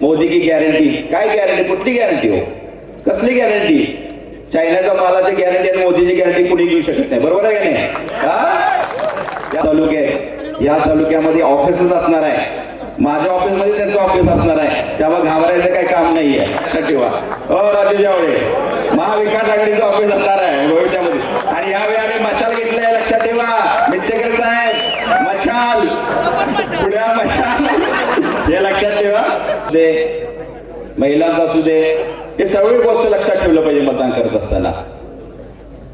मोदी की गॅरंटी काय गॅरंटी कुठली गॅरंटी हो? कसली गॅरंटी चायनाच्या मालाची गॅरंटी आणि मोदीची गॅरंटी कुणी घेऊ शकत नाही. बरोबर आहे का या तालुक्यात या तालुक्यामध्ये ऑफिसच असणार आहे. माझ्या ऑफिसमध्ये त्यांचं ऑफिस असणार आहे. त्यामुळे घाबरायचं काही काम नाहीये. लक्षात ठेवा. हो राजू जावळे महाविकास आघाडीचं ऑफिस असणार आहे भविष्यामध्ये. आणि यावेळी आम्ही मशाल घेतलंय. लक्षात ठेवा. मित्तेकर साहेब मशाल. पुढ्या मशाल. हे लक्षात ठेवा. दे. महिलांचा असू दे. हे सगळी गोष्ट लक्षात ठेवलं पाहिजे मतदान करत असताना.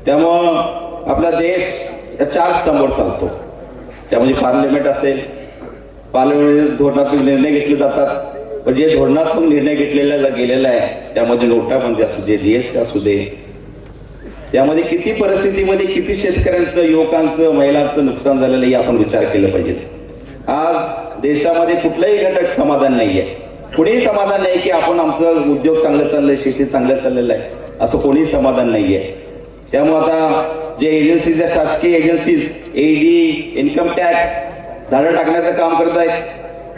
त्यामुळं आपला देश या चार स्तंभावर चालतो. त्यामध्ये म्हणजे पार्लमेंट असेल पार्लमेंट धोरणात्मक निर्णय घेतले जातात. पण जे धोरणात्मक निर्णय घेतलेला गेलेला आहे त्यामध्ये नोटाबंदी असू दे जीएसटी असू दे. त्यामध्ये किती परिस्थितीमध्ये किती शेतकऱ्यांचं युवकांचं महिलांचं नुकसान झालेलं हे आपण विचार केला पाहिजे. देशामध्ये कुठलाही घटक समाधान नाहीये. कुणीही समाधान नाही की आपण आमचं उद्योग चांगलं चाललंय शेती चांगलं चाललेलं आहे. असं कोणीही समाधान नाहीये. त्यामुळे आता जे एजन्सीज आहेत शासकीय एजन्सीज ईडी इन्कम टॅक्स धाडं टाकण्याचं काम करत आहेत.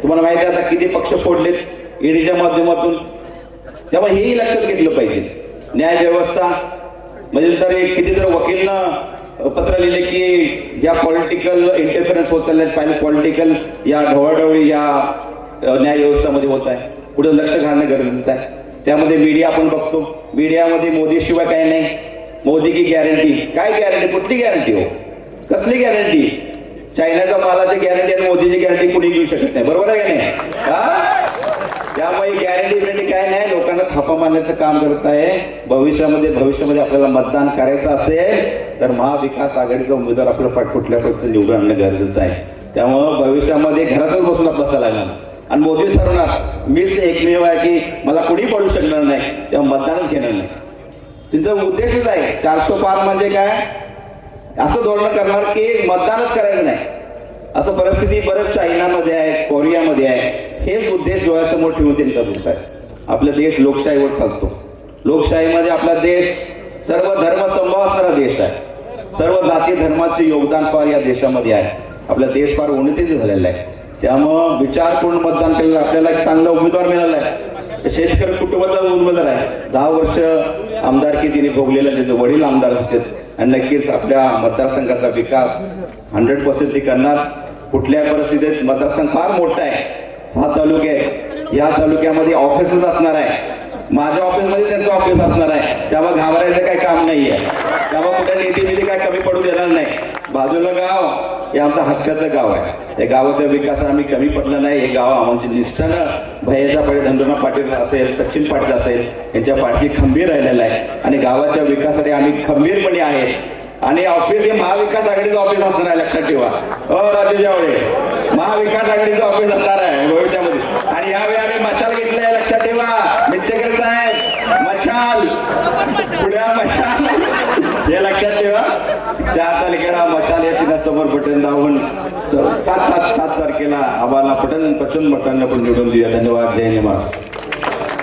तुम्हाला माहिती आहे आता किती पक्ष फोडलेत ईडीच्या माध्यमातून. त्यामुळे हेही लक्षात घेतलं पाहिजे. न्याय व्यवस्था म्हणजे तर एक किती तर वकीलनं पत्र लिहिले की या पॉलिटिकल इंटरफरन्स होत चालल्यात. पाहिजे पॉलिटिकल या ढवळढवळी या न्याय व्यवस्थामध्ये होत आहे. पुढे लक्ष घालणं गरजेचं आहे. त्यामध्ये मीडिया आपण बघतो. मीडियामध्ये मोदीशिवाय काही नाही. मोदी की गॅरंटी काय गॅरंटी कुठली गॅरंटी हो? कसली गॅरंटी चायनाच्या मालाची गॅरंटी आणि मोदीची गॅरंटी कुणी घेऊ शकत नाही. बरोबर आहे का नाही? हा? त्यामुळे गॅरंटी बिरंटी थापा मारण्याचं काम करत आहे. भविष्यामध्ये भविष्यामध्ये आपल्याला मतदान करायचं असेल तर महाविकास आघाडीचा उमेदवार आपल्याला पाठपुटल्या परिस्थिती निवडून आणणं गरजेचं आहे. त्यामुळं भविष्यामध्ये घरातच बसून बसायला लागणार आणि मोदी ठरवणार मीच एकमेव आहे की मला कुणी पडू शकणार नाही तेव्हा मतदानच घेणार नाही. तिचा उद्देशच आहे चारशे पार म्हणजे काय? असं धोरण करणार की मतदानच करायचं नाही. असं परिस्थिती बरंच चायनामध्ये आहे कोरियामध्ये आहे. हेच उद्देश डोळ्यासमोर ठेवून त्यांनी करत आहे आपला देश लोकशाहीवर चालतो. लोकशाहीमध्ये आपला देश सर्व धर्म संभाव असणारा देश आहे. सर्व जाती धर्माचे योगदान फार या देशामध्ये आहे. आपला देश फार उन्नतीच झालेला आहे. त्यामुळं विचारपूर्ण मतदान केलेलं आपल्याला एक चांगला उमेदवार मिळाला आहे. शेतकरी कुटुंबाचा उमेदवार आहे दहा वर्ष आमदारकी तिने भोगलेला त्याचे वडील आमदार होते. आणि नक्कीच आपल्या मतदारसंघाचा विकास हंड्रेड पर्सेंट ते करणार. कुठल्या परिस्थितीत मतदारसंघ फार मोठा आहे. सहा तालुके या तालुक्यामध्ये ऑफिसच असणार आहे. माझ्या ऑफिसमध्ये त्यांचं ऑफिस असणार आहे. त्यामुळे घाबरायचं काही काम नाहीये. त्यामुळे कुठे निधी निधी काय कमी पडू देणार नाही. बाजूला गाव हे आमचं हक्काचं गाव आहे. त्या गावाच्या विकासात आम्ही कमी पडलं नाही. हे गाव आमची निष्ठानं भैयाचा पाटील धंडोना पाटील असेल सचिन पाटील असेल यांच्या पाठी खंबीर राहिलेला आहे. आणि गावाच्या विकासासाठी आम्ही खंबीरपणे आहे. आणि ऑफिस हे महाविकास आघाडीचं ऑफिस असणार आहे लक्षात ठेवा. हो, अ राजू जावळे. महाविकास आघाडीचं ऑफिस असणार आहे. भविष्यामध्ये मशाल घेतलंय लक्षात ठेवा. मित्तेकर साहेब मशाल. पुढ्या मशाल. हे लक्षात ठेवा. चार तारखेला मशाल या समोर बटन दाबून स- सात सात सात तारखेला आम्हाला पटन पचन बटन पण निवडून देऊया. धन्यवाद. जय निवास